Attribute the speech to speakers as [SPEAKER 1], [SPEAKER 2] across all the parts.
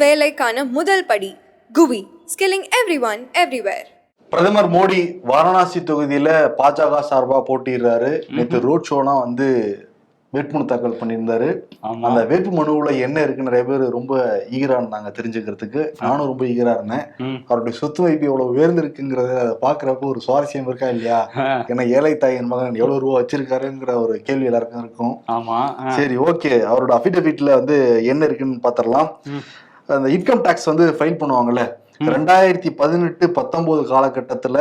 [SPEAKER 1] வேலைக்கான முதல் படி குவி ஸ்கில்லிங் எவ்ரி ஒன் எவ்ரிவேர்
[SPEAKER 2] பிரதமர் மோடி வாரணாசி தொகுதியில பாஜக சார்பா போட்டிடுறாரு நேற்று ரோட் ஷோலாம் வந்து வேட்புமனு தாக்கல் பண்ணியிருந்தாரு. அந்த வேட்பு மனுவுல என்ன இருக்கு நிறைய பேர் ரொம்ப ஈகரா இருந்தாங்க தெரிஞ்சுக்கிறதுக்கு. நானும் ரொம்ப ஈகரா இருந்தேன். அவருடைய சொத்து மதிப்பு எவ்வளவு உயர்ந்திருக்குங்கிறத அதை பாக்குறப்ப ஒரு சுவாரஸ்யம் இருக்கா இல்லையா? ஏன்னா ஏழை தாயின் மகன் எவ்வளவு ரூபா வச்சிருக்காருங்கிற ஒரு கேள்வி எல்லாருக்கும் இருக்கும். சரி ஓகே. அவரோட அபிடவிட்ல வந்து என்ன இருக்குன்னு பாத்திரலாம். அந்த இன்கம் டாக்ஸ் வந்து ஃபைல் பண்ணுவாங்கல்ல. ரெண்டாயிரத்தி பதினெட்டு பத்தொன்பது காலகட்டத்துல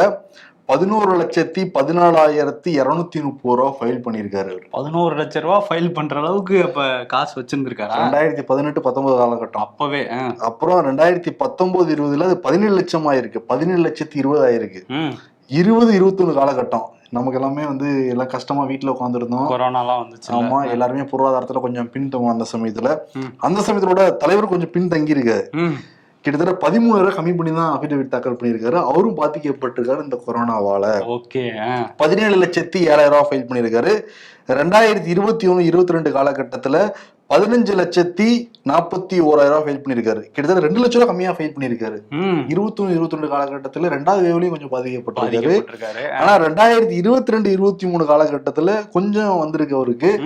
[SPEAKER 2] பதினோரு லட்சத்தி பதினாலாயிரத்தி இருநூத்தி முப்பது ரூபா ஃபைல் பண்ணியிருக்காரு.
[SPEAKER 3] பதினோரு லட்ச ரூபா ஃபைல் பண்ற அளவுக்கு அப்ப காசு வச்சிருந்திருக்காரா?
[SPEAKER 2] ரெண்டாயிரத்தி பதினெட்டு பத்தொன்பது காலகட்டம்.
[SPEAKER 3] அப்பவே.
[SPEAKER 2] அப்புறம் ரெண்டாயிரத்தி பத்தொன்பது இருபதுல அது பதினேழு லட்சம் ஆயிருக்கு பதினேழு லட்சத்தி இருபது ஆயிருக்கு. இருபது இருபத்தொன்னு காலகட்டம். நமக்கு எல்லாமே வந்து எல்லாம் கஷ்டமா வீட்டுல உட்காந்துருந்தோம்
[SPEAKER 3] கொரோனாலாம் வந்துச்சு
[SPEAKER 2] ஆமா எல்லாருமே பொருளாதாரத்துல கொஞ்சம் பின்தங்கும் அந்த சமயத்துல. அந்த சமயத்தோட தலைவர் கொஞ்சம் பின் தங்கி இருக்காரு. கிட்டத்தட்ட பதிமூணாயிரம் கம்மி பண்ணி தான் அபிடவிட் தாக்கல் பண்ணியிருக்காரு. அவரும் பாதிக்கப்பட்டிருக்காரு இந்த கொரோனாவால.
[SPEAKER 3] ஓகே.
[SPEAKER 2] பதினேழு லட்சத்தி ஏழாயிரம் ரூபாய் ஃபைல் பண்ணியிருக்காரு. ரெண்டாயிரத்தி இருபத்தி ஒன்று இருபத்தி ரெண்டு காலகட்டத்துல பதினஞ்சு லட்சத்தி நாற்பத்தி ஓராயிரம் ரூபாய் ஃபைல் பண்ணியிருக்காரு. கிட்டத்தட்ட ரெண்டு லட்சம் ரூபாய் கம்மியா ஃபைல் பண்ணியிருக்காரு.
[SPEAKER 3] ம்.
[SPEAKER 2] இருபத்தி ரெண்டு காலகட்டத்துல ரெண்டாவது வேவ்லயும் கொஞ்சம் பாதிக்கப்பட்டிருக்காரு. ஆனா ரெண்டாயிரத்தி இருபத்தி ரெண்டு இருபத்தி மூணு காலகட்டத்துல கொஞ்சம் வந்திருக்கு அவருக்கு.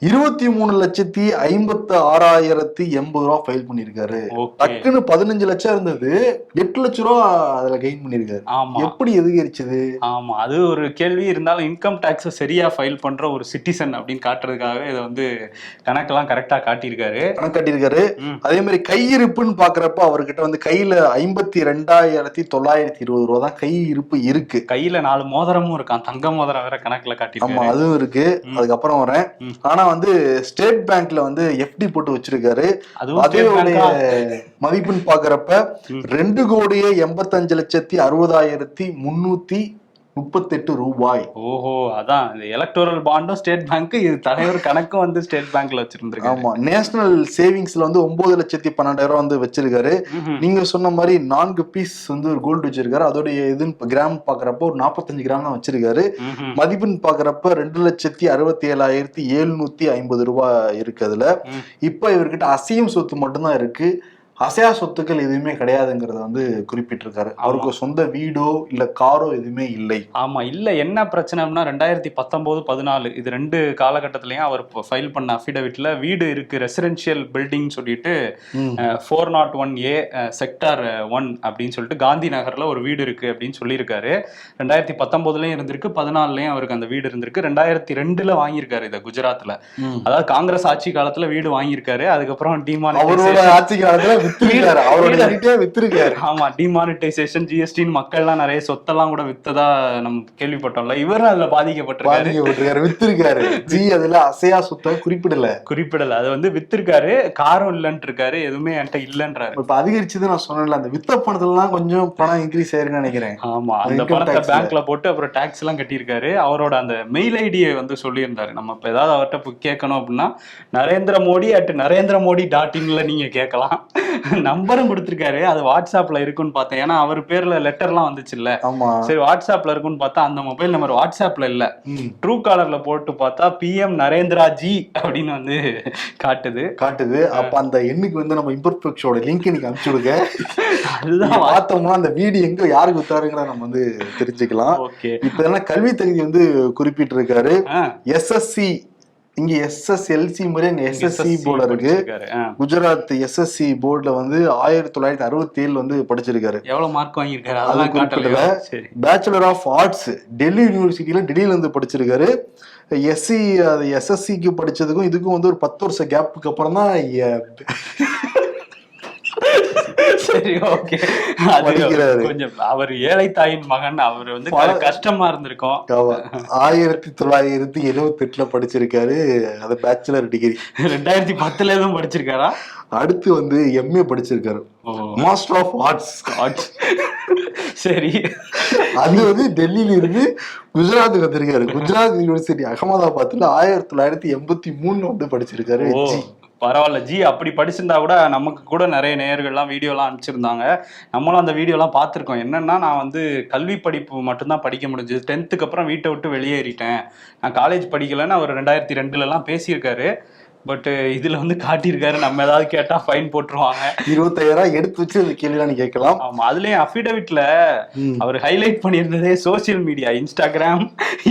[SPEAKER 2] இருபத்தி மூணு லட்சத்தி ஐம்பத்தி ஆறாயிரத்தி எண்பது ரூபா ஃபைல் பண்ணியிருக்காரு.
[SPEAKER 3] ஓகே.
[SPEAKER 2] டக்குன்னு பதினஞ்சு லட்சம் இருந்தது. எட்டு லட்ச ரூபா அதுல கெயின் பண்ணியிருக்காரு.
[SPEAKER 3] ஆமா.
[SPEAKER 2] எப்படி எதிகரிச்சது
[SPEAKER 3] ஆமா. அது ஒரு கேள்வி. இருந்தாலும் இன்கம் டேக்ஸை சரியா ஃபைல் பண்ற ஒரு சிட்டிசன் அப்படின்னு காட்டுறதுக்காக இதை வந்து கணக்கெல்லாம் கரெக்டா காட்டியிருக்காரு.
[SPEAKER 2] கணக்கு காட்டியிருக்காரு. அதே மாதிரி கையிருப்புன்னு பாக்குறப்ப அவர்கிட்ட வந்து கையில ஐம்பத்தி ரெண்டாயிரத்தி தொள்ளாயிரத்தி இருபது ரூபா தான் கை இருப்பு இருக்கு.
[SPEAKER 3] கையில நாலு மோதிரமும் இருக்கான். தங்க மோதிரம் வேற கணக்குல
[SPEAKER 2] ஆமா
[SPEAKER 3] காட்டியிருக்காரு
[SPEAKER 2] அதுவும் இருக்கு. அதுக்கப்புறம் வரேன். ஆனா வந்து ஸ்டேட் பேங்க்ல வந்து எஃப்டி போட்டு வச்சிருக்காரு
[SPEAKER 3] அதுவும்
[SPEAKER 2] அதே
[SPEAKER 3] State Bank ஆ?
[SPEAKER 2] மதிப்புன்னு பாக்குறப்ப. ரெண்டு கோடியே எண்பத்தஞ்சு லட்சத்தி அறுபதாயிரத்தி முன்னூத்தி முப்பத்தெட்டு ரூபாய்.
[SPEAKER 3] ஓஹோ அதான். இந்த எலக்டோரல் பாண்டும் ஸ்டேட் பேங்க் இது தலைவர் கணக்கும் வந்து ஸ்டேட் பேங்க்ல வச்சிருந்திருக்காரு
[SPEAKER 2] ஆமா. நேஷனல் சேவிங்ஸ்ல வந்து ஒன்பது லட்சத்தி பன்னெண்டாயிரம் வந்து வச்சிருக்காரு. நீங்க சொன்ன மாதிரி நான்கு பீஸ் வந்து ஒரு கோல்டு வச்சிருக்காரு. அதோடைய இதுன்னு கிராம் பாக்குறப்ப ஒரு நாற்பத்தஞ்சு கிராம் தான் வச்சிருக்காரு. மதிப்புன்னு பாக்குறப்ப ரெண்டு லட்சத்தி அறுபத்தி ஏழாயிரத்தி எழுநூத்தி ஐம்பது ரூபாய் இருக்கு அதுல. இப்ப இவர்கிட்ட அசையும் சொத்து மட்டும்தான் இருக்கு. அசையா சொத்துக்கள் எதுவுமே கிடையாதுங்கிறத வந்து குறிப்பிட்டிருக்காரு. அவருக்கு சொந்த வீடோ இல்ல காரோ எதுவுமே இல்லை.
[SPEAKER 3] ஆமா இல்ல. என்ன பிரச்சனைனா ரெண்டாயிரத்தி பத்தொன்பது பதினாலு இது ரெண்டு காலகட்டத்திலயும் அவர் ஃபைல் பண்ண அஃபிடவிட்ல வீடு இருக்கு ரெசிடென்ஷியல் பில்டிங் சொல்லிட்டு. Four nought one A sector one அப்படின்னு சொல்லிட்டு காந்தி நகர்ல ஒரு வீடு இருக்கு அப்படின்னு சொல்லியிருக்காரு. ரெண்டாயிரத்தி பத்தொன்பதுலயும் இருந்திருக்கு பதினாலுலயும் அவருக்கு அந்த வீடு இருந்திருக்கு. ரெண்டாயிரத்தி ரெண்டுல வாங்கியிருக்காரு இதை குஜராத்ல. அதாவது காங்கிரஸ் ஆட்சி காலத்துல வீடு வாங்கியிருக்காரு. அதுக்கப்புறம்
[SPEAKER 2] அவரோட
[SPEAKER 3] டிமானிட்டைசேஷன்
[SPEAKER 2] ஆட்சி காலத்துல வித்திருக்காரு அவரோட வீட்டே வித்திருக்காரு.
[SPEAKER 3] ஆமா டிமானிட்டைசேஷன் ஜிஎஸ்டின்னு மக்கள்லாம் நிறைய சொத்தெல்லாம் கூட வித்ததா நம்ம கேள்விப்பட்டோம்ல. இவரும் அதுல பாதிக்கப்பட்டிருக்காரு.
[SPEAKER 2] பாதிக்கப்பட்டிருக்காரு வித்திருக்காரு. ஜி அதுல அசையா சொத்தை குறிப்பிடல.
[SPEAKER 3] குறிப்பிடல. அது வந்து வித்திருக்காரு காரம் இல்லைன்ட்டு இருக்காரு எதுவுமே என்கிட்ட இல்லைன்றாரு.
[SPEAKER 2] இப்ப அதிகரிச்சது நான் சொன்னேன்ல அந்த வித்த பணத்துலலாம் கொஞ்சம் பணம் இன்க்ரீஸ் ஆயிருக்குன்னு நினைக்கிறேன்.
[SPEAKER 3] ஆமா அந்த பணத்தை. பேங்க்ல போட்டு அப்புறம் டாக்ஸ் எல்லாம் கட்டியிருக்காரு. அவரோட அந்த மெயில் ஐடியை வந்து சொல்லியிருந்தாரு. நம்ம இப்ப ஏதாவது அவர்கிட்ட கேட்கணும் அப்படின்னா நரேந்திர மோடி அட் நரேந்திர மோடி டாட் இன்ல நீங்க கேட்கலாம். நம்பரும் கொடுத்திருக்காரு. அது வாட்ஸ்அப்ல இருக்குன்னு பார்த்தேன். ஏன்னா அவர் பேர்ல லெட்டர்லாம் வந்துச்சு இல்ல சரி வாட்ஸ்அப்ல இருக்குன்னு பார்த்தா அந்த மொபைல் நம்பர் வாட்ஸ்அப்ல இல்ல. ட்ரூ காலர்ல போட்டு பார்த்தா பிஎம் நரேந்திரா ஜி அப்படின்னு வந்து காட்டுது.
[SPEAKER 2] காட்டுது. அப்ப அந்த எண்ணுக்கு வந்து நம்ம இம்பர்ஃபெக்ஷோட லிங்க் நீங்க அனுப்பிச்சு விடுங்க.
[SPEAKER 3] அதுதான்
[SPEAKER 2] பார்த்தோம்னா அந்த வீடு எங்க யாருக்கு வித்தாருங்கிற நம்ம வந்து தெரிஞ்சுக்கலாம்.
[SPEAKER 3] ஓகே.
[SPEAKER 2] இப்ப என்ன கல்வி தகுதி வந்து குறிப்பிட்டிருக்காரு. எஸ்எஸ்சி இங்க எஸ்எஸ்எல்சி அங்க எஸ்எஸ்சி போர்டு இருக்கு. குஜராத் எஸ்எஸ்சி போர்டுல வந்து ஆயிரத்தி தொள்ளாயிரத்தி அறுபத்தி ஏழு வந்து படிச்சிருக்காரு.
[SPEAKER 3] எவ்வளவு மார்க் வாங்கியிருக்காரு?
[SPEAKER 2] அது
[SPEAKER 3] அதெல்லாம்
[SPEAKER 2] குறிப்பிடல. பேச்சுலர் ஆஃப் ஆர்ட்ஸ் டெல்லி யூனிவர்சிட்டியில டெல்லியில இருந்து படிச்சிருக்காரு. எஸ்சி அது எஸ்எஸ்சிக்கு படிச்சதுக்கும் இதுக்கும் வந்து ஒரு பத்து வருஷம் கேப்புக்கு அப்புறம் தான்
[SPEAKER 3] சரி ஓகே. கொஞ்சம் அவர் ஏழை தாயின் மகன் அவர் வந்து கஷ்டமா இருந்திருக்கும்.
[SPEAKER 2] ஆயிரத்தி தொள்ளாயிரத்தி எழுவத்தி எட்டுல படிச்சிருக்காரு அது பேச்சுலர் டிகிரி
[SPEAKER 3] ரெண்டாயிரத்தி பத்துல எதுவும் படிச்சிருக்காரா?
[SPEAKER 2] அடுத்து வந்து எம்ஏ படிச்சிருக்காரு. மாஸ்டர் ஆஃப் ஆர்ட்ஸ்
[SPEAKER 3] ஆட்சி. சரி.
[SPEAKER 2] அது வந்து டெல்லியில இருந்து குஜராத்துக்கு வந்திருக்காரு. குஜராத் யூனிவர்சிட்டி அகமதாபாத்ல ஆயிரத்தி தொள்ளாயிரத்தி எண்பத்தி மூணுல வந்து படிச்சிருக்காரு.
[SPEAKER 3] பரவாயில்ல. ஜி அப்படி படிச்சிருந்தா கூட நமக்கு கூட நிறைய நேயர்கள்லாம் வீடியோலாம் அனுப்பிச்சிருந்தாங்க. நம்மளும் அந்த வீடியோலாம் பார்த்துருக்கோம். என்னன்னா நான் வந்து கல்வி படிப்பு மட்டும்தான் படிக்க முடிஞ்சது. டென்த்துக்கு அப்புறம் வீட்டை விட்டு வெளியேறிட்டேன். நான் காலேஜ் படிக்கலைன்னு அவர் ரெண்டாயிரத்தி ரெண்டுலலாம் பேசியிருக்காரு. பட் இதுல வந்து காட்டியிருக்காரு நம்ம ஏதாவது கேட்டா ஃபைன் போட்டுருவாங்க.
[SPEAKER 2] இருபத்தாயிரம் எடுத்து வச்சு அந்த கேள்விலாம் கேட்கலாம்.
[SPEAKER 3] ஆமா அதுலயும் அஃபிடவிட்ல. அவர் ஹைலைட் பண்ணியிருந்ததே சோசியல் மீடியா இன்ஸ்டாகிராம்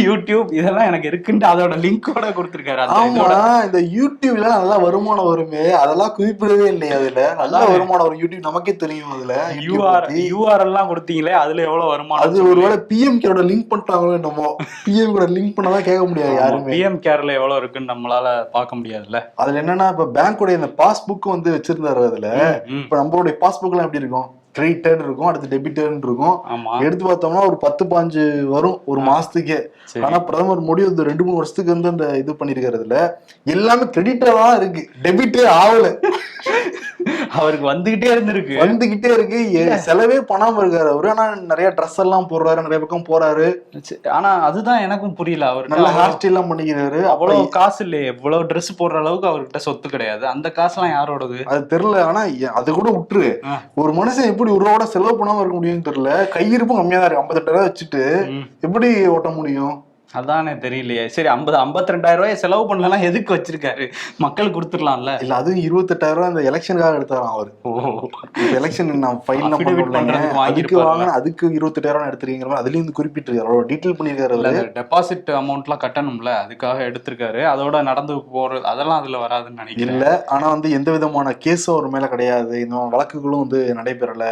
[SPEAKER 3] யூடியூப் இதெல்லாம் எனக்கு இருக்குன்ட்டு அதோட லிங்கோட கொடுத்திருக்காரு.
[SPEAKER 2] ஆமா இந்த யூடியூப்ல நல்லா வருமானம் வருமே அதெல்லாம் குறிப்பிடவே இல்லையா அதுல. நல்ல. வருமானம் வரும் யூடியூப் நமக்கே தெரியும் அதுல
[SPEAKER 3] யூஆர். யூஆர்எல் எல்லாம் கொடுத்தீங்களே அதுல எவ்வளவு வருமானம்
[SPEAKER 2] அது ஒருவேளை பிஎம் கேரோட லிங்க் பண்ணிட்டாங்களோ என்னமோ. பிஎம் கூட லிங்க் பண்ணாதான் கேட்க முடியாது யாருமே.
[SPEAKER 3] பிஎம் கேர்ல எவ்வளவு இருக்குன்னு நம்மளால பார்க்க முடியாதுல்ல.
[SPEAKER 2] அதுல என்னன்னா இப்ப பேங்கோட இந்த பாஸ்புக் வந்து வச்சிருந்தாரு அதுல. இப்ப நம்மளுடைய பாஸ்புக் எல்லாம் எப்படி இருக்கும்? கிரெடிட்டட் இருக்கும் அடுத்து டெபிட்டட் இருக்கும். எடுத்து பார்த்தோம்னா ஒரு பத்து பாஞ்சு வரும் ஒரு மாசத்துக்கே. ஆனா பிரதமர் மோடி வந்து ரெண்டு மூணு வருஷத்துக்கு வந்து அந்த இது பண்ணிருக்காரு அதுல. எல்லாமே கிரெடிட்டா தான் இருக்கு. டெபிட்டே ஆகல.
[SPEAKER 3] அவருக்கு வந்துகிட்டே இருந்திருக்கு.
[SPEAKER 2] வந்துகிட்டே இருக்கு. செலவே பண்ணாம இருக்காரு அவரு. ஆனா நிறைய ட்ரெஸ் எல்லாம் போடுறாரு நிறைய பக்கம் போறாரு.
[SPEAKER 3] ஆனா அதுதான் எனக்கும் புரியல.
[SPEAKER 2] நல்ல ஹேர் ஸ்டைல் எல்லாம் பண்ணிக்கிறாரு.
[SPEAKER 3] அவ்வளவு காசு இல்லையே. இவ்வளவு Dress போடுற அளவுக்கு அவர்கிட்ட சொத்து கிடையாது. அந்த காசுலாம் யாரோடது?
[SPEAKER 2] அது தெரியல. ஆனா அது கூட விட்டுரு. ஒரு மனுஷன் எப்படி ஒரு ரூபா செலவு பண்ணாம இருக்க முடியும்னு தெரியல. கையிருப்பும் கம்மியா தான் இருக்கு. ஐம்பத்தெட்டாயிரம் வச்சுட்டு. எப்படி ஓட்ட முடியும்?
[SPEAKER 3] அதானே தெரியலையே. சரி ஐம்பது ஐம்பத்தி ரெண்டாயிரம் ரூபாய் செலவு பண்ணலாம் எதுக்கு வச்சிருக்காரு? மக்கள் கொடுத்துடலாம்ல.
[SPEAKER 2] இல்ல அதுவும் இருபத்தெட்டாயிரம் ரூபாய் அந்த எலெக்ஷனுக்காக எடுத்தாராம் அவரு. எலெக்ஷன் நான் ஃபைல் அதுக்கு. வாங்கின அதுக்கு இருபத்தெட்டாயிரம் எடுத்துருக்கிற மாதிரி அதுலயும் வந்து குறிப்பிட்டிருக்காரு அவ்வளவு டீட்டெயில்
[SPEAKER 3] அந்த டெபாசிட் அமௌண்ட்லாம் கட்டணும்ல. அதுக்காக எடுத்திருக்காரு. அதோட நடந்து போறது அதெல்லாம் அதுல வராதுன்னு நினைக்கிறேன்.
[SPEAKER 2] இல்ல ஆனா வந்து எந்த விதமான கேஸும் அவர் மேல கிடையாது. இந்த வழக்குகளும் வந்து நடைபெறல.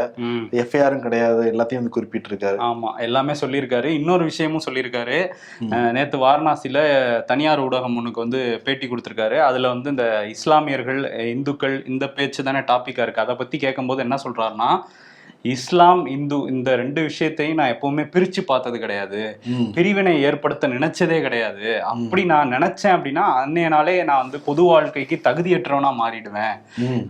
[SPEAKER 2] எஃப்ஐஆரும் கிடையாது. எல்லாத்தையும் வந்து குறிப்பிட்டிருக்காரு.
[SPEAKER 3] ஆமா எல்லாமே சொல்லியிருக்காரு. இன்னொரு விஷயமும் சொல்லியிருக்காரு. நேற்று நேத்து வாரணாசியில தனியார் ஊடகம் ஒன்றுக்கு வந்து பேட்டி கொடுத்துருக்காரு. அதுல வந்து இந்த இஸ்லாமியர்கள் இந்துக்கள் இந்த பேச்சு தானே டாபிக்கா இருக்கு. அதை பத்தி கேட்கும்போது என்ன சொல்றாருன்னா இஸ்லாம் இந்து இந்த ரெண்டு விஷயத்தையும் நான் எப்பவுமே பிரிச்சு பார்த்தது கிடையாது. பிரிவினை ஏற்படுத்த நினைச்சதே கிடையாது. அப்படி நான் நினைச்சேன் அப்படின்னா அன்னைய நாளே நான் வந்து பொது வாழ்க்கைக்கு தகுதியற்றவனா மாறிடுவேன்.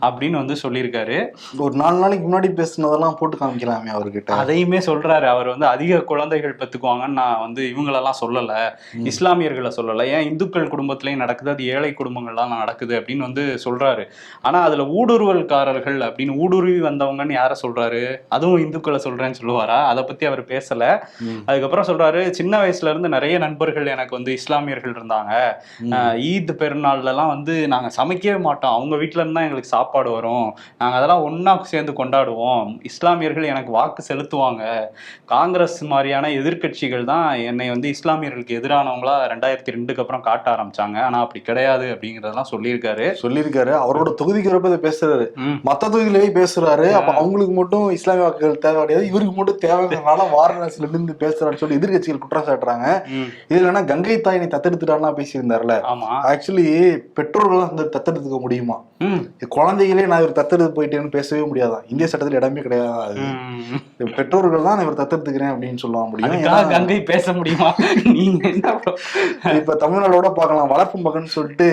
[SPEAKER 3] அப்படின்னு வந்து சொல்லியிருக்காரு.
[SPEAKER 2] ஒரு நாலு நாளைக்கு முன்னாடி பேசுனதெல்லாம் போட்டு காமிக்கலாமே அவர்கிட்ட.
[SPEAKER 3] அதையுமே சொல்றாரு. அவர் வந்து அதிக குழந்தைகள் பெத்துக்குவாங்கன்னு நான் வந்து இவங்களெல்லாம் சொல்லல. இஸ்லாமியர்களை சொல்லல. ஏன் இந்துக்கள் குடும்பத்திலயும் நடக்குது? அது ஏழை குடும்பங்கள்லாம் நடக்குது அப்படின்னு வந்து சொல்றாரு. ஆனா அதுல ஊடுருவல்காரர்கள் அப்படின்னு ஊடுருவி வந்தவங்கன்னு யார சொல்றாரு? அதுவும் இந்துக்களை சொல்றேன்னு சொல்லுவாரா? அதை பத்தி அவர் பேசல. அதுக்கப்புறம் சொல்றாரு சின்ன வயசுல இருந்து நிறைய நண்பர்கள் எனக்கு வந்து இஸ்லாமியர்கள் இருந்தாங்க. ஈத் பெருநாள்ல எல்லாம் வந்து நாங்க சமைக்கவே மாட்டோம். அவங்க வீட்ல இருந்து எங்களுக்கு சாப்பாடு வரும். நாங்க அதெல்லாம் ஒண்ணா சேர்ந்து கொண்டாடுவோம். இஸ்லாமியர்கள் எனக்கு வாக்கு செலுத்துவாங்க. காங்கிரஸ் மாதிரியான எதிர்க்கட்சிகள் தான் என்னை வந்து இஸ்லாமியர்களுக்கு எதிரானவங்களா ரெண்டாயிரத்தி ரெண்டுக்கு அப்புறம் காட்ட ஆரம்பிச்சாங்க. ஆனா அப்படி கிடையாது அப்படிங்கறதெல்லாம் சொல்லியிருக்காரு.
[SPEAKER 2] சொல்லியிருக்காரு. அவரோட தொகுதிக்கு வரப்ப பேசுறாரு. மத்த தொகுதியிலேயே பேசுறாரு. அப்ப அவங்களுக்கு மட்டும் இஸ்லாமிய வாக்குகள் தேவை கிடையாது இவருக்கு மட்டும் தேவைங்கிறனால வாரணாசில இருந்து பேசுறாருன்னு சொல்லி எதிர்க்கட்சிகள் குற்றம் சாட்டுறாங்க. இதுல என்ன கங்கை தாய் நீ தத்தெடுத்துட்டாலாம் பேசியிருந்தாருல
[SPEAKER 3] ஆமா
[SPEAKER 2] ஆக்சுவலி பெற்றோர்கள் வந்து தத்தெடுத்துக்க முடியுமா. குழந்தைகளே நான் இவர் தத்தெடுத்து போயிட்டேன்னு பேசவே முடியாதான். இந்திய சட்டத்தில் இடமே கிடையாது. பெற்றோர்கள் தான் இவர் தத்தெடுத்துக்கிறேன் அப்படின்னு சொல்ல முடியும்.
[SPEAKER 3] கங்கை பேச முடியுமா? நீங்க?
[SPEAKER 2] இப்ப தமிழ்நாடோட பார்க்கலாம். வளர்ப்பு மகன் சொல்லிட்டு.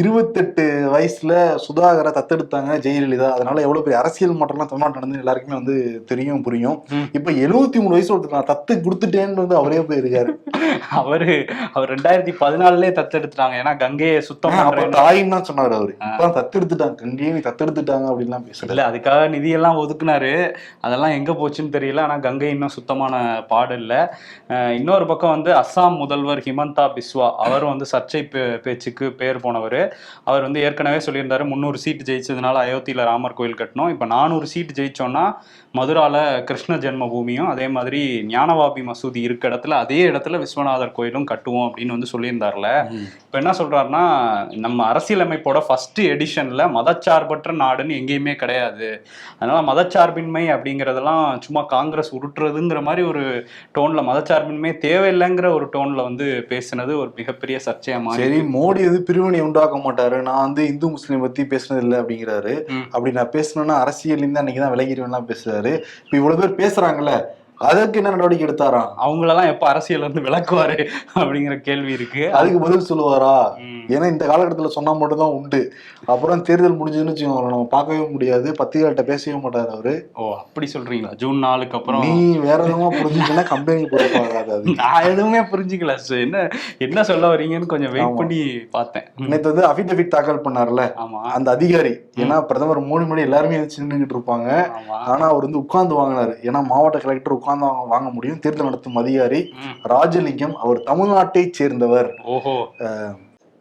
[SPEAKER 2] இருபத்தெட்டு வயசுல சுதாகரை தத்தெடுத்தாங்க ஜெயலலிதா. அதனால எவ்வளவு பெரிய அரசியல் மாற்றம்லாம் தமிழ்நாட்டு நடந்து எல்லாருக்குமே வந்து தெரியும் புரியும். இப்ப எழுபத்தி மூணு வயசு ஒருத்தர் நான் தத்து கொடுத்துட்டேன்னு வந்து அவரே போயிருக்காரு
[SPEAKER 3] அவரு அவர் ரெண்டாயிரத்தி பதினாலுலயே தத்தெடுத்துட்டாங்க. ஏன்னா கங்கையை சுத்தம்
[SPEAKER 2] தாயின்னு தான் சொன்னாரு அவரு. இப்ப தத்தெடுத்துட்டாங்க. கங்கேயே நீ தத்தெடுத்துட்டாங்க அப்படின்லாம் பேசல.
[SPEAKER 3] இல்லை அதுக்காக நிதியெல்லாம் ஒதுக்குனாரு. அதெல்லாம் எங்கே போச்சுன்னு தெரியல. ஆனால் கங்கை இன்னும் சுத்தமான பாடு இல்லை. இன்னொரு பக்கம் வந்து அஸ்ஸாம் முதல்வர் ஹிமந்தா பிஸ்வா அவர் வந்து சர்ச்சை பே- பேச்சுக்கு பேர் போனவர். அவர் வந்து ஏற்கனவே சொல்லியிருந்தாரு முந்நூறு சீட்டு ஜெயிச்சதுனால அயோத்தியில் ராமர் கோயில் கட்டணும். இப்போ நானூறு சீட்டு ஜெயிச்சோன்னா மதுரால கிருஷ்ண ஜென்ம பூமியும் அதே மாதிரி ஞானவாபி மசூதி இருக்க இடத்துல அதே இடத்துல விஸ்வநாதர் கோயிலும் கட்டுவோம் அப்படின்னு வந்து சொல்லியிருந்தார்ல. இப்ப என்ன சொல்றாருன்னா நம்ம அரசியலமைப்போட ஃபர்ஸ்ட் எடிஷன்ல மதச்சார்பற்ற நாடுன்னு எங்கேயுமே கிடையாது. அதனால மதச்சார்பின்மை அப்படிங்கறதெல்லாம் சும்மா காங்கிரஸ் உருட்டுறதுங்கிற மாதிரி ஒரு டோன்ல மதச்சார்பின்மை தேவையில்லைங்கிற ஒரு டோன்ல வந்து பேசினது ஒரு மிகப்பெரிய சர்ச்சையா மாறி
[SPEAKER 2] சரி மோடி வந்து பிரிவினை உண்டாக்க மாட்டாரு. நான் வந்து இந்து முஸ்லீம் பத்தி பேசுனது இல்லை அப்படிங்கிறாரு. அப்படி நான் பேசணும்னா அரசியல் இருந்து அன்னைக்கு தான் விலகிடுவேன்லாம் பேசுறாரு. இப்ப இவ்வளவு பேர் பேசுறாங்கல்ல அதற்கு என்ன நடவடிக்கை எடுத்தாராம்?
[SPEAKER 3] அவங்களெல்லாம் எப்ப அரசியல் வந்து விளக்குவாரு அப்படிங்கிற கேள்வி இருக்கு.
[SPEAKER 2] அதுக்கு பதில் சொல்லுவாரா. ஏன்னா இந்த காலகட்டத்துல சொன்னா மட்டும்தான் உண்டு. அப்புறம் தேர்தல் முடிஞ்சதுன்னு வச்சுக்கோங்க நம்ம பார்க்கவே முடியாது பத்திரிகைகிட்ட பேசவே மாட்டாரு அவரு.
[SPEAKER 3] ஓ அப்படி சொல்றீங்களா? ஜூன் நாலுக்கு அப்புறம்?
[SPEAKER 2] நீ வேற விதமா புரிஞ்சுச்சுன்னா கம்பெனி பொறுப்பாகாது
[SPEAKER 3] நான் எதுவுமே புரிஞ்சுக்கல. என்ன என்ன சொல்ல வரீங்கன்னு கொஞ்சம் வெயிட். பண்ணி பார்த்தேன்.
[SPEAKER 2] நேத்து வந்து அபிடபிட் தாக்கல் பண்ணார்ல.
[SPEAKER 3] ஆமா.
[SPEAKER 2] அந்த அதிகாரி ஏன்னா பிரதமர் மோடி மோடி எல்லாருமே நின்றுகிட்டு இருப்பாங்க. ஆனா அவர் வந்து உட்கார்ந்து வாங்கினாரு. ஏன்னா மாவட்ட கலெக்டர் உட்கார்ந்து வாங்க- வாங்க முடியும். தேர்தல் நடத்தும் அதிகாரி. ராஜலிங்கம் அவர் தமிழ்நாட்டை சேர்ந்தவர்.
[SPEAKER 3] ஓஹோ.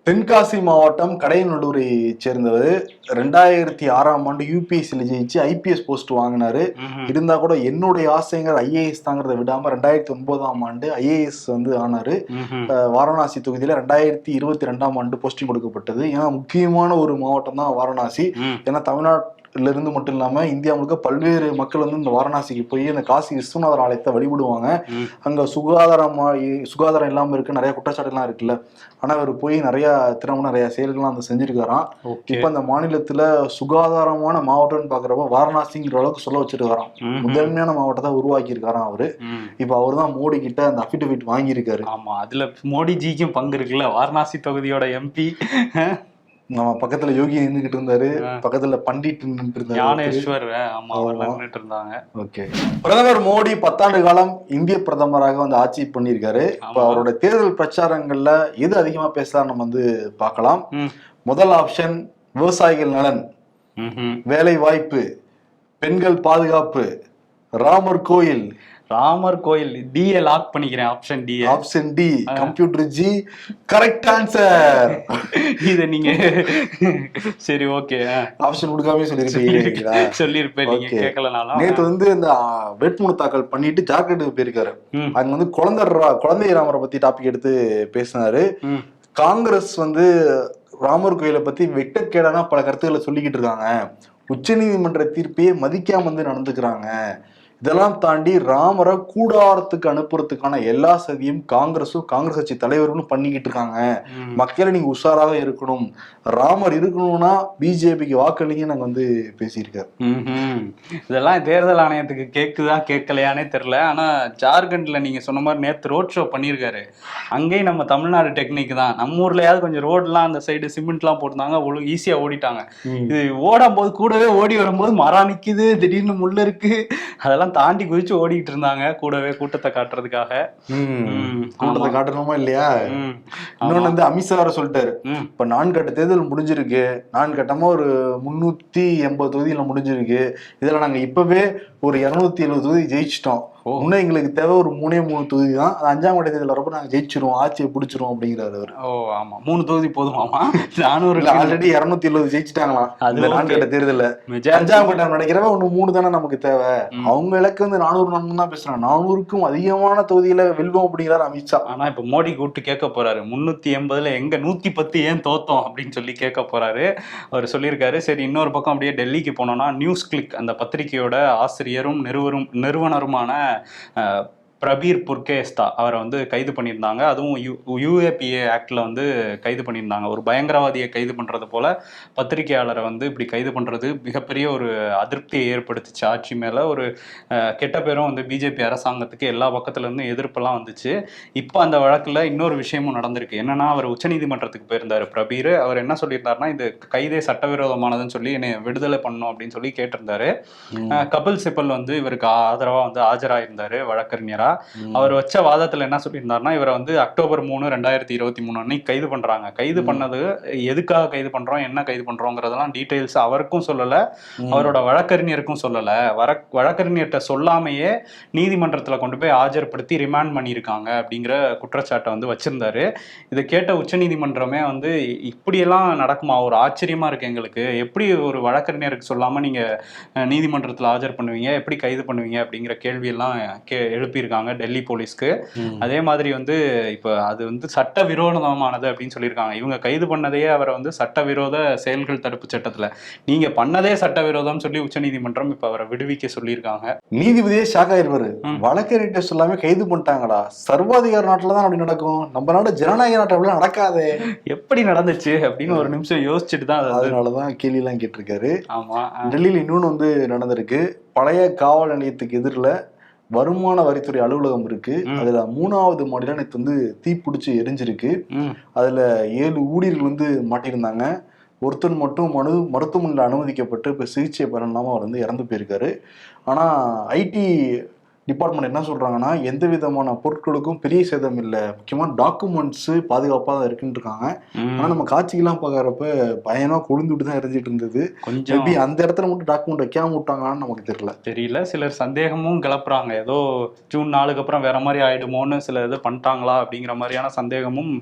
[SPEAKER 2] தென்காசி மாவட்டம் கடையநல்லூரை சேர்ந்தவர். ரெண்டாயிரத்தி ஆறாம் ஆண்டு யூபிஎஸ்சியில் ஜெயிச்சு ஐபிஎஸ் போஸ்ட் வாங்கினாரு. இருந்தா கூட என்னுடைய ஆசைங்கிற ஐஏஎஸ் தாங்கிறத விடாம ரெண்டாயிரத்தி ஒன்பதாம் ஆண்டு ஐஏஎஸ் வந்து ஆனாரு. வாரணாசி தொகுதியில ரெண்டாயிரத்தி இருபத்தி ரெண்டாம் ஆண்டு போஸ்டிங் கொடுக்கப்பட்டது. ஏன்னா முக்கியமான ஒரு மாவட்டம் தான் வாரணாசி. ஏன்னா தமிழ்நாட்டுல இருந்து மட்டும் இல்லாம இந்தியா முழுக்க பல்வேறு மக்கள் வந்து இந்த வாரணாசிக்கு போய் இந்த காசி விஸ்வநாதர் ஆலயத்தை வழிபடுவாங்க. அங்க சுகாதாரமா சுகாதாரம் இல்லாம இருக்கு நிறைய குற்றச்சாட்டுலாம் இருக்குல்ல. ஆனா அவர் போய் நிறைய திறமை நிறைய செயல்கள்லாம் அந்த செஞ்சிருக்காராம். இப்ப அந்த மாநிலத்துல சுகாதாரமான மாவட்டம்னு பாக்குறப்ப வாரணாசிங்கிற அளவுக்கு சொல்ல வச்சிருக்காராம். முதன்மையான மாவட்டத்தை உருவாக்கி இருக்காராம் அவரு. இப்ப அவர் தான் மோடி கிட்ட அந்த அபிடவிட் வாங்கியிருக்காரு.
[SPEAKER 3] ஆமா அதுல மோடிஜிக்கும் பங்கு இருக்குல்ல. வாரணாசி தொகுதியோட எம்பி
[SPEAKER 2] நம்ம பக்கத்துல யோகி நின்றுகிட்டு இருந்தாரு. பக்கத்துல பண்டிட் நின்றுட்டு இருந்தாரு
[SPEAKER 3] ஞானேஸ்வர் ஆமா. நின்றுட்டு இருந்தாங்க
[SPEAKER 2] ஓகே பிரதமர் மோடி பத்தாண்டு காலம் இந்திய பிரதமராக வந்து ஆட்சி பண்ணியிருக்காரு இப்ப. அவரோட தேர்தல் பிரச்சாரங்கள்ல எது அதிகமா பேசலாம் நம்ம வந்து பார்க்கலாம். முதல் ஆப்ஷன் விவசாயிகள் நலன். வேலை வாய்ப்பு பெண்கள் பாதுகாப்பு ராமர் கோயில்
[SPEAKER 3] ராமர் கோயில் டிஏ லாக் பண்ணிக்கிறேன் option D A
[SPEAKER 2] option D computer ji correct answer
[SPEAKER 3] இத நீங்க சரி ஓகே
[SPEAKER 2] ஆப்ஷன் கொடுக்காம சொல்லிருக்கீங்களா
[SPEAKER 3] சொல்லியிருப்பேன் நீங்க. கேட்கலனாலும்.
[SPEAKER 2] நேத்து வந்து இந்த வேட்புமனு தாக்கல் பண்ணிட்டு ஜார்க்கண்ட் போயிருக்காரு. அங்க வந்து குழந்தை குழந்தை ராமரை பத்தி டாபிக் எடுத்து பேசினாரு. காங்கிரஸ் வந்து ராமர் கோயிலை பத்தி வெட்டக்கேடான பல கருத்துக்களை சொல்லிக்கிட்டு இருக்காங்க. உச்சநீதிமன்ற தீர்ப்பையே மதிக்காம வந்து நடந்துக்கிறாங்க. இதெல்லாம் தாண்டி ராமரை கூடாரத்துக்கு அனுப்புறதுக்கான எல்லா சதியும் காங்கிரஸும் காங்கிரஸ் கட்சி தலைவர்களும் பண்ணிக்கிட்டு இருக்காங்க. மக்களை நீங்க உஷாராக இருக்கணும். ராமர் இருக்கணும்னா பிஜேபிக்கு வாக்களிங்க நாங்க வந்து பேசியிருக்காரு.
[SPEAKER 3] இதெல்லாம் தேர்தல் ஆணையத்துக்கு கேக்குதா கேட்கலையானே தெரியல. ஆனா ஜார்க்கண்ட்ல நீங்க சொன்ன மாதிரி நேத்து ரோட் ஷோ பண்ணியிருக்காரு. அங்கேயும் நம்ம தமிழ்நாடு டெக்னிக் தான். நம்ம ஊர்லயாவது கொஞ்சம் ரோட்லாம் அந்த சைடு சிமெண்ட்லாம் போட்டிருந்தாங்க அவ்வளோ ஈஸியா ஓடிட்டாங்க. இது ஓடும் போது கூடவே ஓடி வரும்போது மரம் நிக்குது திடீர்னு முள்ள இருக்கு. அதெல்லாம் தாண்டி குதிச்சு ஓடிட்டு இருந்தாங்க. கூடவே கூட்டத்தை காட்டுறதுக்காக.
[SPEAKER 2] கூட்டத்தை. காட்டணுமா இல்லையா? இன்னொன்னு வந்து அமித்ஷா வேற சொல்லிட்டாரு. இப்ப நான்கு கட்ட தேர்தல் முடிஞ்சிருக்கு. நான்கு கட்டமா ஒரு முன்னூத்தி எண்பது தொகுதியில முடிஞ்சிருக்கு. இதுல நாங்க இப்பவே ஒரு இருநூத்தி எழுபது தொகுதி ஜெயிச்சிட்டோம். இன்னும் எங்களுக்கு தேவை ஒரு மூணே மூணு தொகுதி தான். அது அஞ்சாம் கட்ட தேர்தல் வரப்ப நாங்க ஜெயிச்சிருவோம் ஆட்சியை பிடிச்சிருவோம் அப்படிங்கிறாரு அவர்.
[SPEAKER 3] ஓ ஆமா. மூணு தொகுதி போதுமாமா? நானூறு
[SPEAKER 2] ஆல்ரெடி இருநூத்தி எழுபது ஜெயிச்சிட்டாங்களாம்.
[SPEAKER 3] அது
[SPEAKER 2] நான்கு. கட்ட தேர்தல்ல. அஞ்சாம் கட்டம் நினைக்கிறவ ஒண்ணு மூணு தானே நமக்கு தேவை. அவங்க இலக்கு வந்து நானூறு நானூறு தான் பேசுறாங்க. நானூறுக்கும் அதிகமான தொகுதியில வெல்வோம் அப்படிங்கிறாரு அமித்ஷா.
[SPEAKER 3] ஆனா இப்ப மோடி கூப்பிட்டு கேட்க போறாரு. முன்னூத்தி எண்பதுல எங்க நூத்தி பத்து ஏன் தோத்தோம் அப்படின்னு சொல்லி கேட்க போறாரு. அவர் சொல்லியிருக்காரு. சரி இன்னொரு பக்கம் அப்படியே டெல்லிக்கு போனோம்னா நியூஸ் கிளிக் அந்த பத்திரிகையோட ஆசிரியரும் நிறுவரும் நிறுவனருமான है। பிரபீர் புர்கேஸ்தா. அவரை வந்து கைது பண்ணியிருந்தாங்க. அதுவும் யூ யூஏபிஏ ஆக்டில் வந்து கைது பண்ணியிருந்தாங்க. ஒரு பயங்கரவாதியை கைது பண்ணுறது போல பத்திரிகையாளரை வந்து இப்படி கைது பண்ணுறது மிகப்பெரிய ஒரு அதிருப்தியை ஏற்படுத்துச்சு. ஆட்சி மேலே ஒரு கெட்ட பேரும் வந்து பிஜேபி அரசாங்கத்துக்கு எல்லா பக்கத்துலேருந்து எதிர்ப்பெல்லாம் வந்துச்சு. இப்போ அந்த வழக்கில் இன்னொரு விஷயமும் நடந்திருக்கு. என்னன்னா அவர் உச்சநீதிமன்றத்துக்கு போயிருந்தார் பிரபீர். அவர் என்ன சொல்லியிருந்தாருன்னா இது கைதே சட்டவிரோதமானதுன்னு சொல்லி என்னை விடுதலை பண்ணணும் அப்படின்னு சொல்லி கேட்டிருந்தாரு. கபில் சிபல் வந்து இவருக்கு ஆதரவா வந்து ஆஜராயிருந்தாரு வழக்கறிஞரா. அவர் வச்ச வாதத்துல என்ன சொல்லியிருந்தாருன்னா இவரை வந்து அக்டோபர் மூணு ரெண்டாயிரத்தி இருபத்தி மூணு அன்னைக்கு கைது பண்றாங்க. கைது பண்ணது எதுக்காக கைது பண்றோம் என்ன கைது பண்றோங்கிறதெல்லாம் டீடைல்ஸ் அவருக்கும் சொல்லல அவரோட வழக்கறிஞருக்கும் சொல்லல. வர வழக்கறிஞர்கிட்ட சொல்லாமையே நீதிமன்றத்துல கொண்டு போய் ஆஜர்படுத்தி ரிமாண்ட் பண்ணியிருக்காங்க அப்படிங்கிற குற்றச்சாட்டை வந்து வச்சிருந்தாரு. இதை கேட்ட உச்சநீதிமன்றமே வந்து இப்படியெல்லாம் நடக்குமா? ஒரு ஆச்சரியமா இருக்கு எங்களுக்கு. எப்படி ஒரு வழக்கறிஞருக்கு சொல்லாம நீங்க நீதிமன்றத்துல ஆஜர் பண்ணுவீங்க? எப்படி கைது பண்ணுவீங்க? அப்படிங்கிற கேள்வியெல்லாம் கே எழுப்பியிருக்காங்க. டெல்லி போலீஸ்க்கு. அதே மாதிரி வந்து இப்போ அது வந்து சட்டவிரோதமானது அப்படின்னு சொல்லியிருக்காங்க. இவங்க கைது பண்ணதையே அவரை வந்து சட்டவிரோத செயல்கள் தடுப்பு சட்டத்துல. நீங்க பண்ணதே சட்டவிரோதம்னு சொல்லி உச்சநீதிமன்றம் இப்ப அவரை விடுவிக்க சொல்லியிருக்காங்க.
[SPEAKER 2] நீதிபதியே ஷாக் ஆயிருப்பாரு.
[SPEAKER 3] ம்.
[SPEAKER 2] வழக்கறிஞர் சொல்லாம கைது பண்ணிட்டாங்கடா. சர்வாதிகார நாட்டுல தான் அப்படி நடக்கும். நம்ம நாடு ஜனநாயக நாட்டு அப்படிலாம் நடக்காதே.
[SPEAKER 3] எப்படி நடந்துச்சு அப்படின்னு ஒரு நிமிஷம் யோசிச்சுட்டு தான் அது வந்து-
[SPEAKER 2] அதனாலதான் கேள்வி எல்லாம் கேட்டிருக்காரு.
[SPEAKER 3] ஆமா. அஹ்,
[SPEAKER 2] டெல்லியில இன்னொன்னு வந்து நடந்திருக்கு. பழைய காவல் நிலையத்துக்கு எதிரில் வருமான வரித்துறை அலுவலகம் இருக்கு. அதுல மூணாவது மாடியில நேற்று வந்து தீப்பிடிச்சு எரிஞ்சிருக்கு. அதுல ஏழு ஊழியர்கள் வந்து மாட்டியிருந்தாங்க. ஒருத்தன் மட்டும் மனு மருத்துவமனையில் அனுமதிக்கப்பட்டு இப்போ சிகிச்சை பெறலாம அவர் வந்து இறந்து போயிருக்காரு. ஆனா ஐடி டிபார்ட்மெண்ட் என்ன சொல்றாங்கன்னா எந்த விதமான பொருட்களுக்கும் பெரிய சேதம் இல்லை. முக்கியமா டாக்குமெண்ட்ஸ் பாதுகாப்பா தான் இருக்குன்னு இருக்காங்க. ஆனா நம்ம காட்சிக்கெல்லாம் பாக்குறப்ப பயமா கொழுந்துட்டு தான் எரிஞ்சிட்டு இருந்தது.
[SPEAKER 3] கொஞ்சம்
[SPEAKER 2] அந்த இடத்துல மட்டும் டாக்குமெண்ட் வைக்காம விட்டாங்கன்னு நமக்கு தெரியல.
[SPEAKER 3] தெரியல. சிலர் சந்தேகமும் கிளப்புறாங்க. ஏதோ ஜூன் நாலுக்கு அப்புறம் வேற மாதிரி ஆயிடுமோன்னு சில இது பண்ணிட்டாங்களா அப்படிங்கிற மாதிரியான சந்தேகமும்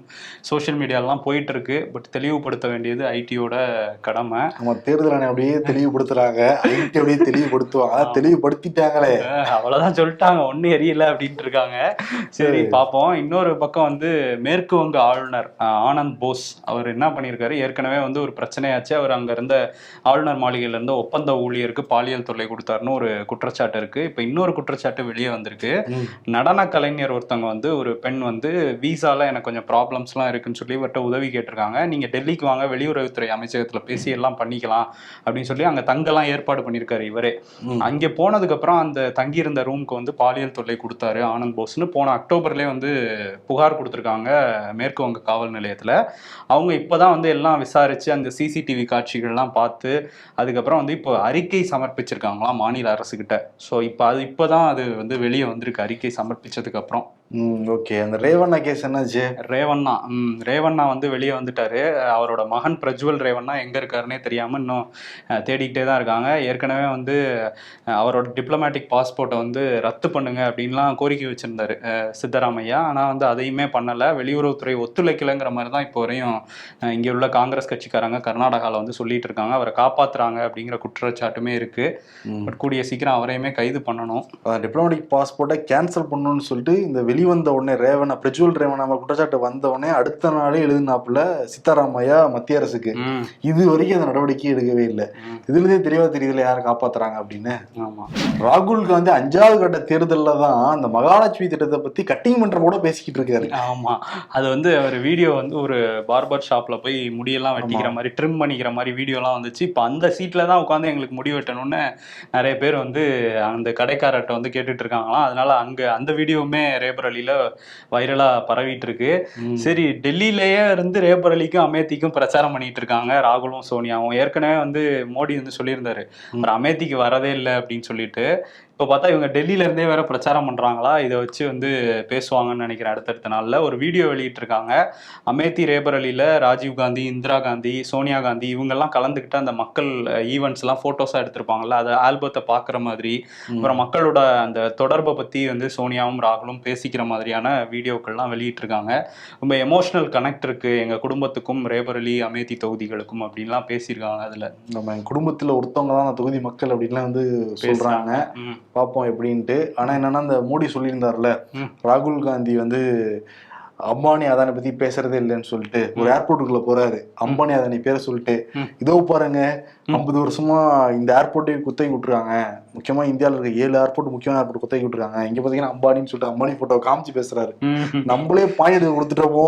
[SPEAKER 3] சோஷியல் மீடியாலாம் போயிட்டு இருக்கு பட் தெளிவுபடுத்த வேண்டியது ஐடியோட கடமை.
[SPEAKER 2] நம்ம தேர்தல் ஆணையம் அப்படியே தெளிவுபடுத்துறாங்க. ஐடி அப்படியே தெளிவுபடுத்துவாங்க. தெளிவுபடுத்திட்டாங்களே.
[SPEAKER 3] அஹ் அவ்வளவுதான் சொல்லிட்டாங்க ஒன்னும் எரியல அப்படின்ட்டு இருக்காங்க. சரி பார்ப்போம் இன்னொரு பக்கம் வந்து மேற்கு வங்க ஆளுநர் ஆனந்த் போஸ். அவர் என்ன பண்ணியிருக்காரு? ஏற்கனவே வந்து ஒரு பிரச்சனையாச்சு. அவர் அங்க இருந்த ஆளுநர் மாளிகையில இருந்த ஒப்பந்த ஊழியருக்கு பாலியல் தொல்லை கொடுத்தாருன்னு ஒரு குற்றச்சாட்டு இருக்கு. இப்ப இன்னொரு குற்றச்சாட்டு வெளியே வந்திருக்கு. நடன கலைஞர் ஒருத்தவங்க வந்து ஒரு பெண் வந்து விசால எனக்கு கொஞ்சம் ப்ராப்ளம்ஸ்லாம் இருக்குன்னு சொல்லி இவர்கிட்ட உதவி கேட்டிருக்காங்க. நீங்க டெல்லிக்கு வாங்க வெளியுறவுத்துறை அமைச்சகத்துல பேசி எல்லாம் பண்ணிக்கலாம். அப்படின்னு சொல்லி அங்க தங்கெல்லாம் ஏற்பாடு பண்ணியிருக்காரு இவரே. அங்கே போனதுக்கு அப்புறம் அந்த தங்கியிருந்த ரூமுக்கு வந்து வந்து பாலியல் தொல்லை கொடுத்தாரு ஆனந்த் போஸ்னு போன அக்டோபர்லேயே வந்து புகார் கொடுத்துருக்காங்க மேற்கு வங்க காவல் நிலையத்தில். அவங்க இப்போ தான் வந்து எல்லாம் விசாரித்து அந்த சிசிடிவி காட்சிகள்லாம் பார்த்து அதுக்கப்புறம் வந்து இப்போ அறிக்கை சமர்ப்பிச்சிருக்காங்களாம் மாநில அரசுக்கிட்ட ஸோ இப்போ அது இப்போ தான் அது வந்து வெளியே வந்திருக்கு. அறிக்கை
[SPEAKER 2] சமர்ப்பித்ததுக்கப்புறம் ஓகே அந்த ரேவண்ணா கேஸ் என்னாச்சு?
[SPEAKER 3] ரேவண்ணா ம் ரேவண்ணா வந்து வெளியே வந்துட்டாரு. அவரோட மகன் பிரஜ்வல் ரேவண்ணா எங்க இருக்காருன்னே தெரியாம இன்னும் தேடிக்கிட்டே தான் இருக்காங்க. ஏற்கனவே வந்து அவரோட டிப்ளமேட்டிக் பாஸ்போர்ட்டை வந்து ரத்து பண்ணுங்க அப்படின்லாம் கோரிக்கை வச்சிருந்தாரு சித்தராமையா. ஆனா வந்து அதையுமே பண்ணல. வெளியுறவுத்துறை ஒத்துழைக்கலைங்கிற மாதிரி தான் இப்போ வரையும் இங்க உள்ள காங்கிரஸ் கட்சிக்காரங்க கர்நாடகாவில் வந்து சொல்லிட்டு இருக்காங்க. அவரை காப்பாத்துறாங்க அப்படிங்கிற குற்றச்சாட்டுமே இருக்கு.
[SPEAKER 2] ம்.
[SPEAKER 3] பட் கூடிய சீக்கிரம் அவரையுமே கைது பண்ணணும்.
[SPEAKER 2] டிப்ளமேட்டிக் பாஸ்போர்ட்டை கேன்சல் பண்ணணும்னு சொல்லிட்டு இந்த வெளிவந்த உடனே ரேவண்ணா பிரஜ்வல் ரேவண்ணா மேல குற்றச்சாட்டு வந்த உடனே அடுத்த நாளே எழுதினாப்புல சித்தாராமையா மத்திய அரசுக்கு. இது வரைக்கும் அந்த நடவடிக்கை எடுக்கவே இல்லை.
[SPEAKER 3] ம்.
[SPEAKER 2] இதுல இருந்தே தெளிவா தெரியுதுல யாரை காப்பாத்துறாங்க அப்படின்னு?
[SPEAKER 3] ஆமா.
[SPEAKER 2] ராகுல் காந்தி அஞ்சாவது கட்ட தேர்தல்ல தான் அந்த மகாலட்சுமி திட்டத்தை பத்தி கட்டிங் பண்ற கூட பேசிக்கிட்டு இருக்காரு.
[SPEAKER 3] ஆமா. அது வந்து அவர் வீடியோ வந்து ஒரு பார்பர் ஷாப்ல போய் முடியெல்லாம் வெட்டிக்கிற மாதிரி ட்ரிம் பண்ணிக்கிற மாதிரி வீடியோலாம் வந்துச்சு. இப்போ அந்த சீட்ல தான் உட்காந்து எங்களுக்கு முடி வெட்டணும்னு நிறைய பேர் வந்து அந்த கடைக்காரர்கிட்ட வந்து கேட்டுட்டு இருக்காங்களாம். அதனால அங்க அந்த வீடியோவுமே ரேபரலியில வைரலா பரவிட்டு இருக்கு சரி டெல்லியிலேயே இருந்து ரேபரலிக்கும் அமேத்திக்கும் பிரச்சாரம் பண்ணிட்டு இருக்காங்க ராகுலும் சோனியாவும். ஏற்கனவே வந்து மோடி வந்து சொல்லியிருந்தாரு. அவர் அமேத்திக்கு வரதே இல்லை அப்படின்னு சொல்லிட்டு. இப்போ பார்த்தா இவங்க டெல்லியில இருந்தே வேற பிரச்சாரம் பண்றாங்களா? இதை வச்சு வந்து பேசுவாங்கன்னு நினைக்கிறேன் அடுத்தடுத்த நாள்ல. ஒரு வீடியோ வெளியிட்டிருக்காங்க. அமேத்தி ரேபரலியில ராஜீவ் காந்தி இந்திரா காந்தி சோனியா காந்தி இவங்கெல்லாம் கலந்துக்கிட்டு அந்த மக்கள் ஈவெண்ட்ஸ் எல்லாம் போட்டோஸா எடுத்திருப்பாங்கல்ல அதை ஆல்பத்தை பார்க்குற மாதிரி அப்புறம் மக்களோட அந்த தொடர்பை பத்தி வந்து சோனியாவும் ராகுலும் பேசிக்கிற மாதிரியான வீடியோக்கள்லாம் வெளியிட்டிருக்காங்க. ரொம்ப எமோஷனல் கனெக்ட் இருக்கு எங்க குடும்பத்துக்கும் ரேபரலி அமேத்தி தொகுதிகளுக்கும் அப்படின்லாம் பேசியிருக்காங்க அதுல.
[SPEAKER 2] நம்ம குடும்பத்துல ஒருத்தவங்க தான் அந்த தொகுதி மக்கள் அப்படின்லாம் வந்து சொல்றாங்க.
[SPEAKER 3] ம்,
[SPEAKER 2] பார்ப்போம் எப்படின்ட்டு ஆனா என்னன்னா அந்த மோடி சொல்லியிருந்தார்ல. ராகுல் காந்தி வந்து அம்பானி அதானி பத்தி பேசுறதே இல்லைன்னு சொல்லிட்டு ஒரு ஏர்போர்ட்டுக்குள்ள போறாரு. அம்பானி அதானி பேரை சொல்லிட்டு. இதோ பாருங்க ஐம்பது வருஷமா இந்த ஏர்போர்ட்டையும் குத்தகை விட்டுருக்காங்க. முக்கியமா இந்தியாவில் இருக்க ஏழு ஏர்போர்ட் முக்கியமான ஏர்போர்ட் குத்தகை விட்டுருக்காங்க. இங்க பாத்தீங்கன்னா அம்பானின்னு சொல்லிட்டு அம்பானி போட்டோ காமிச்சு பேசுறாரு. நம்மளே பாயிண்ட் கொடுத்துட்டோமோ?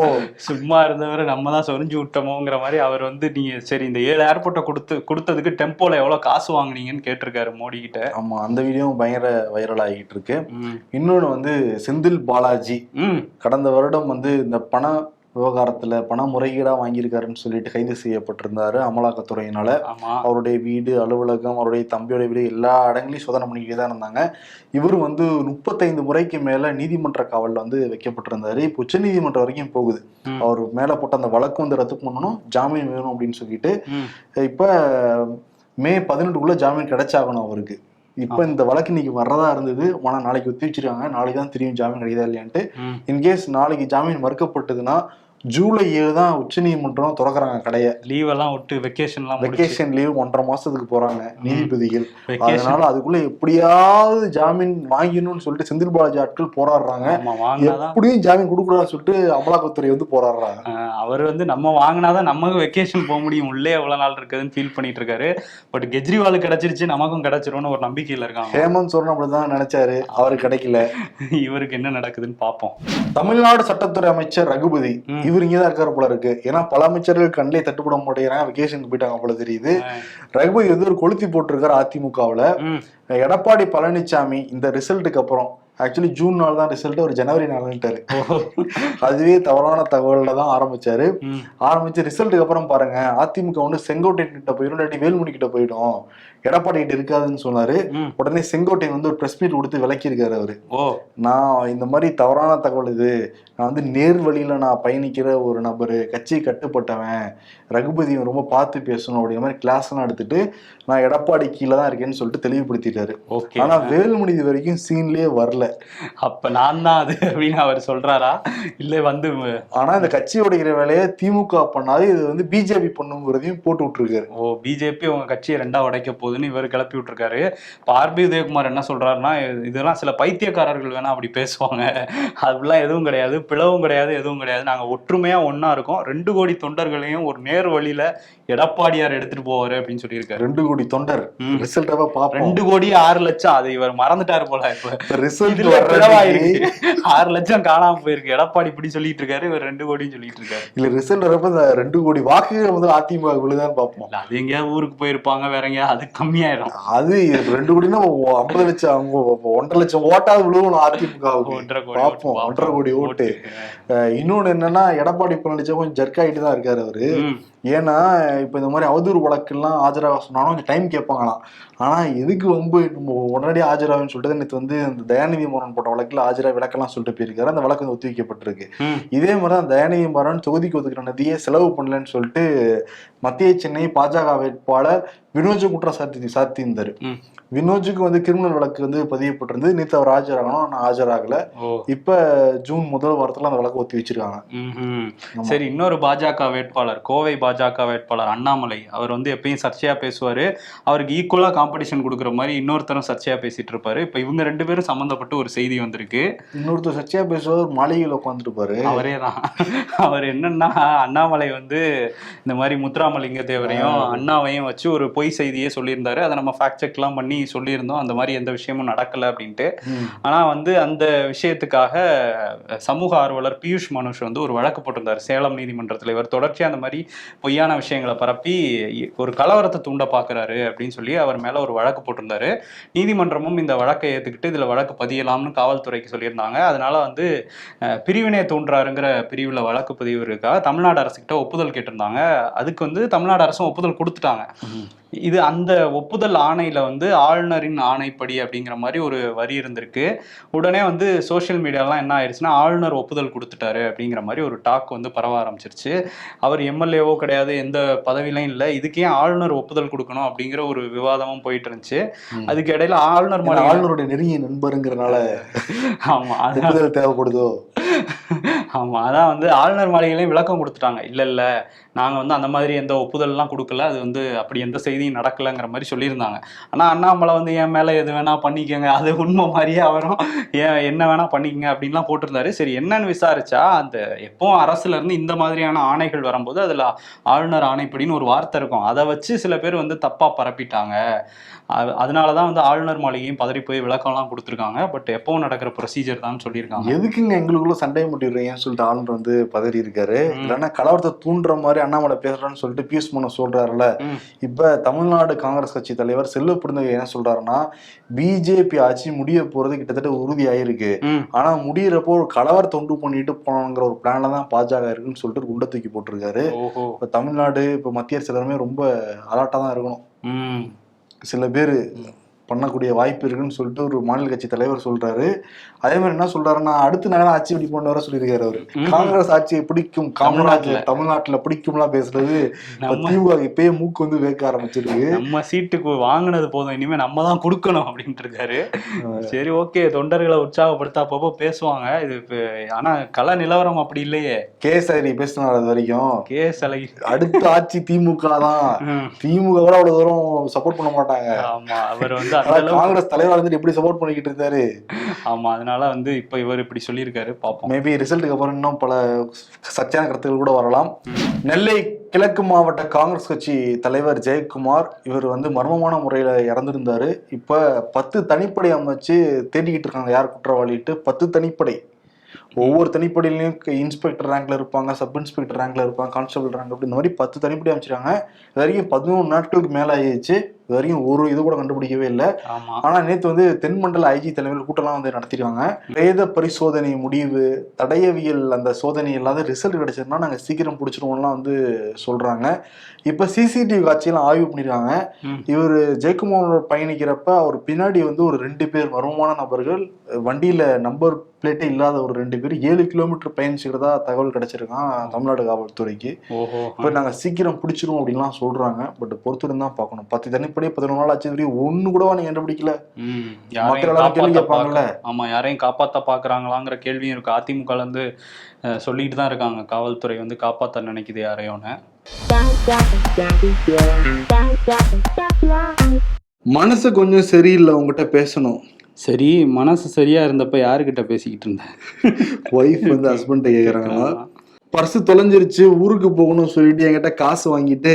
[SPEAKER 3] சும்மா இருந்தவரை நம்ம தான் சொரிஞ்சு விட்டோமோங்கிற மாதிரி அவர் வந்து நீங்க சரி இந்த ஏழு ஏர்போர்ட்டை கொடுத்து கொடுத்ததுக்கு டெம்போல எவ்வளவு காசு வாங்குனீங்கன்னு கேட்டிருக்காரு மோடி கிட்ட
[SPEAKER 2] ஆமா அந்த வீடியோவும் பயங்கர வைரல் ஆகிட்டு இருக்கு. இன்னொன்னு வந்து செந்தில் பாலாஜி. கடந்த வருடம் வந்து இந்த பண விவகாரத்துல பண முறைகேடா வாங்கியிருக்காருன்னு சொல்லிட்டு கைது செய்யப்பட்டிருந்தாரு அமலாக்கத்துறையினால. அவருடைய வீடு அலுவலகம் அவருடைய தம்பியோட வீடு எல்லா இடங்களையும் சோதனை பண்ணிக்கிட்டே தான் இருந்தாங்க. இவர் வந்து முப்பத்தைந்து முறைக்கு மேல நீதிமன்ற காவல்ல வந்து வைக்கப்பட்டிருந்தாரு. இப்போ உச்சநீதிமன்றம் வரைக்கும் போகுது. அவர் மேல போட்ட அந்த வழக்கு வந்து ரத்து பண்ணணும் ஜாமீன் வேணும் அப்படின்னு சொல்லிட்டு. இப்ப மே பதினெட்டுக்குள்ள ஜாமீன் கிடைச்சாகணும் அவருக்கு. இப்ப இந்த வழக்கு இன்னைக்கு வர்றதா இருந்தது. ஆனா நாளைக்கு ஒத்தி வச்சிருக்காங்க நாளைக்கு தான் தெரியும் ஜாமீன் கிடைக்குதா இல்லையான்ட்டு. இன்கேஸ் நாளைக்கு ஜாமீன் மறுக்கப்பட்டதுன்னா ஜூலை ஏழு தான் உச்சநீதிமன்றம் திறக்கறாங்க கடையை.
[SPEAKER 3] லீவ் எல்லாம் விட்டு வெக்கேஷன்லாம்
[SPEAKER 2] வெக்கேஷன் லீவ் ஒன்றரை மாசத்துக்கு போறாங்க நீதிபதிகள். அதனால அதுக்குள்ள எப்படியாவது ஜாமீன் வாங்கிடணும்னு சொல்லிட்டு செந்தில் பாலாஜி ஆட்கள் போராடுறாங்க. எப்படியும் ஜாமீன் கொடுக்கூடாதுன்னு சொல்லிட்டு அமலாக்கத்துறை வந்து போராடுறாங்க.
[SPEAKER 3] அவர் வந்து நம்ம வாங்கினாதான் நமக்கு வெக்கேஷன் போக முடியும். உள்ளே எவ்வளவு நாள் இருக்குதுன்னு ஃபீல் பண்ணிட்டு இருக்காரு. பட் கெஜ்ரிவால் கிடைச்சிருச்சு நமக்கும் கிடைச்சிரும்னு ஒரு நம்பிக்கையில இருக்காங்க.
[SPEAKER 2] ஹேமந்த் சோரன் அப்படிதான் நினைச்சாரு. அவருக்கு கிடைக்கல.
[SPEAKER 3] இவருக்கு என்ன நடக்குதுன்னு பார்ப்போம்
[SPEAKER 2] தமிழ்நாடு சட்டத்துறை அமைச்சர் ரகுபதி இவர் இங்கதான் இருக்காரு போல இருக்கு. ஏன்னா பல அமைச்சர்கள் கண்ணிலே தட்டுப்பட மாட்டேங்கிறாங்க வெக்கேஷனுக்கு போயிட்டாங்க போல தெரியுது. ரகுபதி வந்து ஒரு கொளுத்தி போட்டிருக்காரு அதிமுகவுல. எடப்பாடி பழனிசாமி இந்த ரிசல்ட்டுக்கு அப்புறம் ஆக்சுவலி ஜூன் நாள் தான் ரிசல்ட் ஒரு ஜனவரி நாளுன்ட்டாரு அதுவே தவறான தகவல்ல தான் ஆரம்பிச்சாரு. ஆரம்பிச்சு ரிசல்ட்டுக்கு அப்புறம் பாருங்க அதிமுக வந்து செங்கோட்டை கிட்ட போயிடும் இல்லாட்டி வேலுமணி கிட்ட போயிடும். எடப்பாடி கிட்ட இருக்காதுன்னு சொன்னாரு. உடனே செங்கோட்டையன் வந்து ஒரு பிரஸ் மீட் கொடுத்து விளக்கியிருக்காரு அவரு.
[SPEAKER 3] ஓ.
[SPEAKER 2] நான் இந்த மாதிரி தவறான தகவல் இது. நான் வந்து நேர் வழியில நான் பயணிக்கிற ஒரு நபர் கட்சி கட்டுப்பட்டவன் ரகுபதி ரொம்ப பார்த்து பேசணும் அப்படிங்கிற மாதிரி கிளாஸ் எல்லாம் எடுத்துட்டு நான் எடப்பாடி கீழே தான் இருக்கேன்னு சொல்லிட்டு தெளிவுபடுத்திட்டாரு. ஆனா வேலுமணி இது வரைக்கும் சீன்லயே வரல.
[SPEAKER 3] அப்ப நான் தான் அது அப்படின்னு அவர் சொல்றாரா? இல்ல வந்து
[SPEAKER 2] ஆனா இந்த கட்சி உடைக்கிற வேலையை திமுக பண்ணாது இது வந்து பிஜேபி பண்ணுங்கிறதையும் போட்டு விட்டுருக்காரு.
[SPEAKER 3] ஓ பிஜேபி உங்க கட்சியை ரெண்டா உடைக்க போகுதுன்னு இவர் கிளப்பி விட்டுருக்காரு. இப்ப ஆர்பி உதயகுமார் என்ன சொல்றாருன்னா இதெல்லாம் சில பைத்தியக்காரர்கள் வேணா அப்படி பேசுவாங்க. அப்படிலாம் எதுவும் கிடையாது பிளவும் கிடையாது எதுவும் கிடையாது. நாங்க ஒற்றுமையா ஒண்ணா இருக்கோம். ரெண்டு கோடி தொண்டர்களையும் ஒரு நேர் வழியில எடப்பாடியார் எடுத்துட்டு போவாரு அப்படின்னு சொல்லியிருக்காரு.
[SPEAKER 2] ரெண்டு கோடி தொண்டர்.
[SPEAKER 3] ம்.
[SPEAKER 2] ரிசல்ட் பாப்போம்
[SPEAKER 3] ரெண்டு கோடி ஆறு லட்சம். அது இவர் மறந்துட்டாரு போல இப்ப
[SPEAKER 2] ரிசல்ட்
[SPEAKER 3] இதுல ஆறு லட்சம் காணாம போயிருக்கு. எடப்பாடி இப்படி சொல்லிட்டு இருக்காரு இவர் ரெண்டு கோடின்னு சொல்லிட்டு இருக்காரு.
[SPEAKER 2] இல்ல ரிசல்ட் வரப்ப இந்த ரெண்டு கோடி வாக்குகள் வந்து அதிமுக விழுதான்னு பார்ப்போம்.
[SPEAKER 3] அது எங்கேயாவது ஊருக்கு போயிருப்பாங்க வேற எங்கேயாவது அது கம்மியாயிரும்.
[SPEAKER 2] அது ரெண்டு கோடினா ஐம்பது லட்சம் அவங்க ஒன்றரை லட்சம் ஓட்டாவது விழுவணும்
[SPEAKER 3] கோடி
[SPEAKER 2] பார்ப்போம் ஒன்றரை கோடி ஓட்டு. இன்னொன்னு என்னன்னா எடப்பாடி பழனிசாமி கொஞ்சம் ஜர்க் ஆகிட்டு தான் இருக்காரு அவரு. ஏன்னா இப்ப இந்த மாதிரி அவதூறு வழக்கெல்லாம் ஆஜராக சொன்னாலும் கொஞ்சம் டைம் கேட்பாங்களாம். ஆனா எதுக்கு வந்து உடனடியாக ஆஜராகுன்னு சொல்லிட்டு நேற்று வந்து இந்த தயாநிதி மாறன் போட்ட வழக்கில் ஆஜரா விளக்கெல்லாம் சொல்லிட்டு போயிருக்காரு. அந்த வழக்கு வந்து ஒத்தி வைக்கப்பட்டிருக்கு. இதே மாதிரி தான் தயாநிதி மாறன் தொகுதிக்கு ஒதுக்கிற நிதியை செலவு பண்ணலன்னு சொல்லிட்டு மத்திய சென்னை பாஜக வேட்பாளர் வினோஜ் குற்றம் சாத்தி சாத்தியிருந்தாரு. வினோஜுக்கு வந்து கிரிமினல் வழக்கு வந்து பதியப்பட்டிருந்து நேற்று அவர் ஆஜராகணும். ஆனால் ஆஜராகல. இப்ப ஜூன் முதல் வாரத்துல அந்த வழக்கு ஒத்தி வச்சிருக்காங்க.
[SPEAKER 3] சரி இன்னொரு பாஜக வேட்பாளர் கோவை பாஜக வேட்பாளர் அண்ணாமலை அவர் வந்து எப்பயும் சர்ச்சையா பேசுவாரு. அவருக்கு ஈக்குவலா காம்படிஷன் கொடுக்குற மாதிரி இன்னொருத்தரும் சர்ச்சையா பேசிட்டு இருப்பாரு. இப்ப இவங்க ரெண்டு பேரும் சம்பந்தப்பட்டு ஒரு செய்தி வந்திருக்கு.
[SPEAKER 2] இன்னொருத்தர் சர்ச்சையா பேசுவார் மாளிகையில் உட்காந்துருப்பாரு
[SPEAKER 3] அவரே தான். அவர் என்னன்னா அண்ணாமலை வந்து இந்த மாதிரி முத்துராமலிங்க தேவரையும் அண்ணாவையும் வச்சு ஒரு பொய் செய்தியே சொல்லியிருந்தாரு. அதை நம்ம ஃபேக்ட் செக்லாம் பண்ணி சொல்லியிருந்தோம். அந்த மாதிரி எந்த விஷயமும் நடக்கல அப்படின்ட்டு. ஆனா வந்து அந்த விஷயத்துக்காக சமூக ஆர்வலர் பியூஷ் மனுஷ் வந்து ஒரு வழக்கு போட்டிருந்தார். சேலம் நீதிமன்றத்துல. இவர் தொடர்ச்சியா அந்த மாதிரி பொய்யான விஷயங்களை பரப்பி ஒரு கலவரத்தை தூண்ட பாக்குறாரு அப்படின்னு சொல்லி அவர் மேல ஒரு வழக்கு போட்டிருந்தாரு. நீதிமன்றமும் இந்த வழக்கை ஏத்துக்கிட்டு இதுல வழக்கு பதியலாம்னு காவல்துறைக்கு சொல்லியிருந்தாங்க. அதனால வந்து பிரிவினை தூண்டுறாருங்கிற பிரிவுல வழக்கு பதிவு இருக்கா தமிழ்நாடு அரசுகிட்ட ஒப்புதல் கேட்டிருந்தாங்க. அதுக்கு வந்து தமிழ்நாடு அரசும் ஒப்புதல் கொடுத்துட்டாங்க. இது அந்த ஒப்புதல் ஆணையில வந்து ஆளுநரின் ஆணைப்படி அப்படிங்கிற மாதிரி ஒரு வரி இருந்திருக்கு. உடனே வந்து சோஷியல் மீடியாலாம் என்ன ஆயிடுச்சுன்னா ஆளுநர் ஒப்புதல் கொடுத்துட்டாரு அப்படிங்கிற மாதிரி ஒரு டாக் வந்து பரவ ஆரம்பிச்சிருச்சு. அவர் எம்எல்ஏவோ கிடையாது எந்த பதவியிலும் இல்லை. இதுக்கு ஆளுநர் ஒப்புதல் கொடுக்கணும் அப்படிங்கிற ஒரு விவாதமும் போயிட்டு இருந்துச்சு. அதுக்கு இடையில ஆளுநர்
[SPEAKER 2] ஆளுநருடைய நெருங்கிய நண்பருங்கிறனால
[SPEAKER 3] ஆமா
[SPEAKER 2] ஒப்புதல் தேவைப்படுதோ?
[SPEAKER 3] ஆமா அதான் வந்து ஆளுநர் மாளிகையிலையும் விளக்கம் கொடுத்துட்டாங்க. இல்ல இல்ல. நாங்கள் வந்து அந்த மாதிரி எந்த ஒப்புதல்லாம் கொடுக்கல. அது வந்து அப்படி எந்த செய்தியும் நடக்கலங்கிற மாதிரி சொல்லியிருந்தாங்க. ஆனால் அண்ணாமலை வந்து என் மேலே எது வேணால் பண்ணிக்கோங்க. அது உண்மை மாதிரியே அவரும் ஏன் என்ன வேணால் பண்ணிக்கங்க அப்படின்லாம் போட்டிருந்தாரு. சரி என்னன்னு விசாரிச்சா அந்த எப்பவும் அரசுலேருந்து இந்த மாதிரியான ஆணைகள் வரும்போது அதில் ஆளுநர் ஆணைப்படின்னு ஒரு வார்த்தை இருக்கும். அதை வச்சு சில பேர் வந்து தப்பாக பரப்பிட்டாங்க. அது- அதனாலதான் வந்து ஆளுநர் மாளிகையும் பதறி போய் விளக்கம்லாம் கொடுத்துருக்காங்க. பட் எப்பவும் நடக்கிற ப்ரொசீஜர் தான் சொல்லியிருக்காங்க.
[SPEAKER 2] எதுக்குங்க எங்களுக்குள்ள சண்டை முட்டிடுறீங்கன்னு சொல்லிட்டு ஆளுநர் வந்து பதறி இருக்காரு. இல்லைன்னா கலவரத்தை தூண்டுற மாதிரி அண்ணாமலை பேசுறான்னு சொல்லிட்டு பியூஷ் மனு சொல்றாருல்ல. இப்ப தமிழ்நாடு காங்கிரஸ் கட்சி தலைவர் செல்வ பிறந்தகை என்ன சொல்றாருன்னா பிஜேபி ஆட்சி முடிய போறது கிட்டத்தட்ட உறுதி ஆயிருக்கு ஆனா முடியறப்போ ஒரு கலவரத்தை உண்டு பண்ணிட்டு போனோங்கிற ஒரு பிளான்ல தான் பாஜக இருக்குன்னு சொல்லிட்டு குண்டை தூக்கி போட்டிருக்காரு. இப்ப தமிழ்நாடு இப்ப மத்திய அரசு எல்லாருமே ரொம்ப அலர்ட்டா தான் இருக்கணும். சில பேர் பண்ணக்கூடிய வாய்ப்பு இருக்குன்னு சொல்லிட்டு ஒரு மாநில கட்சி தலைவர் சொல்றாரு. அதே மாதிரி என்ன சொல்றாருன்னா அடுத்து நாங்க ஆட்சி பிடி பண்ண வர சொல்லியிருக்காரு அவரு. காங்கிரஸ் ஆட்சியை பிடிக்கும்.
[SPEAKER 3] தமிழ்நாட்டுல.
[SPEAKER 2] தமிழ்நாட்டுல பிடிக்கும்லாம் பேசுறது. திமுக இப்பயே மூக்கு வந்து வேக்க ஆரம்பிச்சிருக்கு.
[SPEAKER 3] நம்ம சீட்டுக்கு வாங்கினது போதும். இனிமே நம்ம தான் கொடுக்கணும் அப்படின்ட்டு இருக்காரு. சரி ஓகே. தொண்டர்களை உற்சாகப்படுத்த அப்பப்போ பேசுவாங்க. இது ஆனா கள நிலவரம் அப்படி இல்லையே.
[SPEAKER 2] கேசரி பேசினார் அது வரைக்கும்.
[SPEAKER 3] கே சலை
[SPEAKER 2] அடுத்த ஆட்சி திமுக தான். திமுக கூட அவ்வளவு தூரம் சப்போர்ட் பண்ண மாட்டாங்க.
[SPEAKER 3] ஆமா அவர் வந்து
[SPEAKER 2] காங்கிரஸ் தலைவர் வந்துட்டு எப்படி சப்போர்ட் பண்ணிக்கிட்டு இருந்தாரு?
[SPEAKER 3] ஆமா அதனால வந்து இப்ப இவர் இப்படி சொல்லியிருக்காரு பாப்போம்
[SPEAKER 2] மேபி ரிசல்ட்டுக்கு அப்புறம் இன்னும் பல சர்ச்சையான கருத்துக்கள் கூட வரலாம். நெல்லை கிழக்கு மாவட்ட காங்கிரஸ் கட்சி தலைவர் ஜெயக்குமார் இவர் வந்து மர்மமான முறையில இறந்திருந்தாரு. இப்ப பத்து தனிப்படை அமைச்சு தேடிக்கிட்டு இருக்காங்க யார் குற்றவாளிட்டு பத்து தனிப்படை. ஒவ்வொரு தனிப்படையிலையும் இன்ஸ்பெக்டர் ரேங்க்ல இருப்பாங்க சப் இன்ஸ்பெக்டர் ரேங்க்ல இருப்பாங்க கான்ஸ்டபிள் ரேங்க் அப்படி இந்த மாதிரி பத்து தனிப்படி அமைச்சிருக்காங்க. இது வரைக்கும் பதினொன்று நாட்களுக்கு மேல ஆயிடுச்சு இது வரைக்கும் ஒரு இது கூட கண்டுபிடிக்கவே இல்லை. ஆனா நேத்து வந்து தென்மண்டல ஐஜி தலைமையில் கூட்டம்லாம் வந்து நடத்திருக்காங்க. பிரேத பரிசோதனை முடிவு தடயவியல் அந்த சோதனை இல்லாத ரிசல்ட் கிடைச்சதுன்னா நாங்க சீக்கிரம் பிடிச்சிருவோம்லாம் வந்து சொல்றாங்க. இப்ப சிசிடிவி காட்சியெல்லாம் ஆய்வு பண்ணிருக்காங்க. இவர் ஜெயக்குமார் பயணிக்கிறப்ப அவர் பின்னாடி வந்து ஒரு ரெண்டு பேர் மர்மமான நபர்கள் வண்டியில நம்பர் பிளேட்டே இல்லாத ஒரு ரெண்டு பேர் ஏழு கிலோமீட்டர் பயணிச்சுக்கிறதா தகவல் கிடைச்சிருக்கான் தமிழ்நாடு காவல்துறைக்கு. இப்போ நாங்க சீக்கிரம் பிடிச்சிருவோம் அப்படின்லாம் சொல்றாங்க. பட் பொறுத்திருந்து தான் பார்க்கணும். பத்து தனிப்படி பதினொன்று நாள் ஆச்சு ஒண்ணு கூடவா நீங்க கண்டுபிடிக்கல? கேள்வி கேட்பாங்கல்ல?
[SPEAKER 3] ஆமா யாரையும் காப்பாத்த பாக்குறாங்களாங்கிற கேள்வியும் இருக்கு. அதிமுக இருந்து அஹ், சொல்லிட்டு தான் இருக்காங்க. காவல்துறை வந்து காப்பாத்த நினைக்குது யாரையோன்னு
[SPEAKER 2] மனசு கொஞ்சம் சரியில்லை உங்ககிட்ட பேசணும்.
[SPEAKER 3] சரி மனசு சரியா இருந்தப்ப யாருக்கிட்ட பேசிக்கிட்டு இருந்தேன்?
[SPEAKER 2] ஒய்ஃப் வந்து ஹஸ்பண்ட் கேக்குறாங்களா? பர்ஸ் தொலைஞ்சிருச்சு ஊருக்கு போகணும்னு சொல்லிட்டு என்கிட்ட காசு வாங்கிட்டு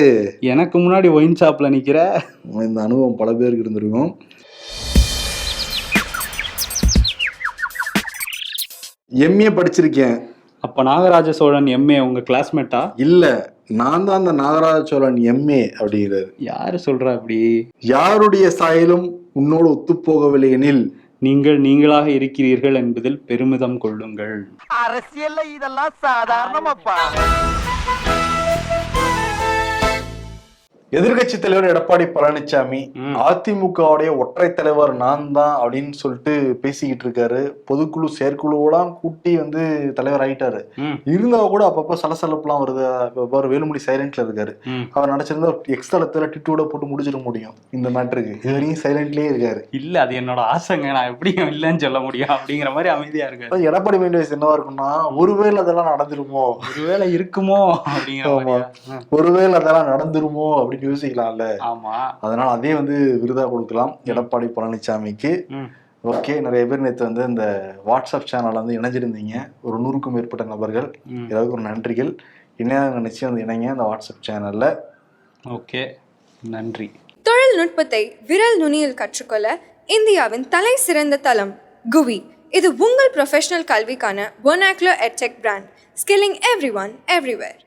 [SPEAKER 3] எனக்கு முன்னாடி ஒயின் ஷாப்ல நிக்கிற.
[SPEAKER 2] இந்த அனுபவம் பல பேருக்கு இருந்திருக்கும். எம்ஏ படிச்சிருக்கேன்.
[SPEAKER 3] அப்ப நாகராஜ சோழன் எம்ஏ உங்க கிளாஸ்மேட்டா
[SPEAKER 2] இல்ல நான் தான் அந்த நாகராஜ சோழன் எம்ஏ அப்படிங்கிறது
[SPEAKER 3] யாரு சொல்றா அப்படி?
[SPEAKER 2] யாருடைய சாயலும் உன்னோடு ஒத்துப்போகவில்லை எனில்
[SPEAKER 3] நீங்கள் நீங்களாக இருக்கிறீர்கள் என்பதில் பெருமிதம் கொள்ளுங்கள்.
[SPEAKER 4] அரசியல்ல இதெல்லாம் சாதாரணமாப்பா.
[SPEAKER 2] எதிர்கட்சி தலைவர் எடப்பாடி பழனிசாமி. அதிமுகவுடைய ஒற்றை தலைவர் நான் தான் அப்படின்னு சொல்லிட்டு பேசிக்கிட்டு இருக்காரு. பொதுக்குழு செயற்குழுவெல்லாம் கூட்டி வந்து தலைவர் ஆயிட்டாரு. இருந்தா கூட அப்பப்ப சலசலப்புலாம் வருது. பாரு வேலுமணி சைலண்ட்ல இருக்காரு. அவர் நினைச்சிருந்தா எக்ஸ் தளத்துல டிட்டோட போட்டு முடிச்சிட முடியும் இந்த மேட்டருக்கு. இது வரையும் சைலண்ட்லயே இருக்காரு.
[SPEAKER 3] இல்ல அது என்னோட ஆசைங்க. நான் எப்படி இல்லைன்னு சொல்ல முடியும். அப்படிங்கிற மாதிரி அமைதியா இருக்காரு.
[SPEAKER 2] அதாவது எடப்பாடி மைண்ட் என்னவா இருக்கும்னா ஒருவேளை அதெல்லாம் நடந்துருமோ?
[SPEAKER 3] ஒருவேளை இருக்குமோ அப்படிங்கிற
[SPEAKER 2] ஒருவேளை அதெல்லாம் நடந்துருமோ? அப்படின்னு யோசிக்கலாம்ல.
[SPEAKER 3] ஆமா.
[SPEAKER 2] அதனால அதே வந்து விருதா கொடுக்கலாம். எடப்பாடி பழனிசாமிக்கு. ஓகே நிறைய பேர் நேற்று வந்து இந்த வாட்ஸ்அப் சேனல்ல வந்து இணைஞ்சிருந்தீங்க. ஒரு நூறுக்கும் மேற்பட்ட நபர்கள். எல்லாருக்கும் ஒரு நன்றிகள். இணையாக நிச்சயம் வந்து இணைங்க இந்த வாட்ஸ்அப் சேனல்ல.
[SPEAKER 3] ஓகே. நன்றி.
[SPEAKER 1] தொழில்நுட்பத்தை விரல் நுனியில் கற்றுக்கொள்ள இந்தியாவின் தலை சிறந்த தளம் குவி. இது உங்கள் ப்ரொஃபஷனல் கல்விக்கான ஒனாக்லோ எட்செக் brand skilling every one everywhere